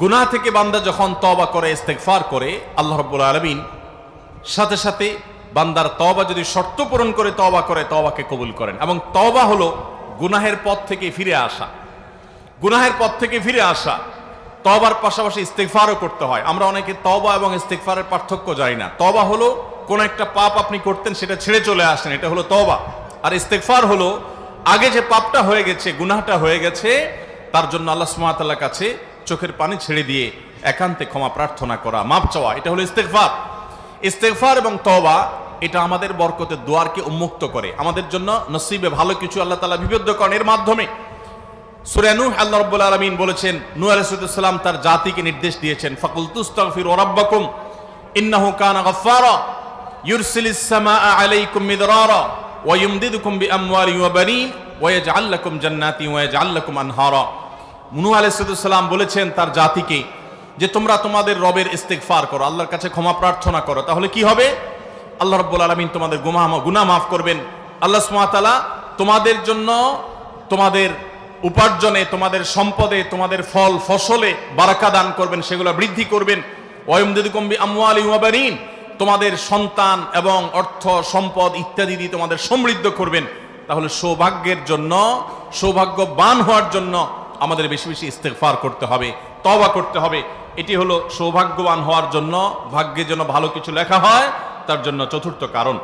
গুনাহ থেকে বান্দা যখন তবা করে, ইস্তেগফার করে, আল্লাহ রাব্বুল আলামিন সাথে সাথে বান্দার তবা যদি শর্ত পূরণ করে তবা করে তবাকে কবুল করেন। এবং তবা হলো গুনাহের পথ থেকে ফিরে আসা। গুনাহের পথ থেকে ফিরে আসা। তবার পাশাপাশি ইস্তেগফারও করতে হয়। আমরা অনেকে তবা এবং ইস্তেগফারের পার্থক্য জানি না। তবা হলো কোনো একটা পাপ আপনি করতেন, সেটা ছেড়ে চলে আসেন, এটা হলো তবা আর ইস্তেগফার হলো, আগে যে পাপটা হয়ে গেছে, গুনাহটা হয়ে গেছে, তার জন্য আল্লাহ সুবহানাহু কাছে চোখের পানি ছেড়ে দিয়ে একান্তে ক্ষমা প্রার্থনা করা মাপ চাওয়া, এটা হলো ইস্তেগফার। ইস্তেগফার এবং তওবা, এটা আমাদের বরকতের দুয়ারকে উন্মুক্ত করে। আমাদের জন্য নসিবে ভালো কিছু আল্লাহ তাআলা বিবদ্ধ করেন। এর মাধ্যমে আল্লাহ রাব্বুল আলামিন বলেছেন তার জাতিকে নির্দেশ দিয়েছেন ফাকুল তুস্তাগফিরু রাব্বাকুম, ইন্নাহু ইউরসিলিস সামাআ আলাইকুম মিদরারা, ওয়া ইউমদিদুকুম ওয়া বানিন, ওয়া ইয়াজআল লাকুম ওয়া ইয়াজআল লাকুম আনহারা। নূহ আলাইহিস সালাম বলেছেন তার জাতিকে যে তোমরা তোমাদের রবের ইস্তেগফার করো, আল্লাহর কাছে ক্ষমা প্রার্থনা করো। তাহলে কি হবে? আল্লাহ রাব্বুল আলামিন তোমাদের গুনাহ গুনাহ মাফ করবেন। আল্লাহ ওয়া তোমাদের জন্য তোমাদের উপার্জনে, তোমাদের সম্পদে, তোমাদের ফল, ফসলে বারাকা দান করবেন, সেগুলো বৃদ্ধি করবেন। ওয়মদিদুকম্বি ওয়াবারিন তোমাদের সন্তান এবং অর্থ, সম্পদ ইত্যাদি দিয়ে তোমাদের সমৃদ্ধ করবেন। তাহলে সৌভাগ্যের জন্য, সৌভাগ্যবান হওয়ার জন্য আমাদের বেশি বেশি ইস্তেকফার করতে হবে তবা করতে হবে। এটি হলো সৌভাগ্যবান হওয়ার জন্য ভাগ্যে যেন ভালো কিছু লেখা হয়, তার জন্য চতুর্থ কারণ।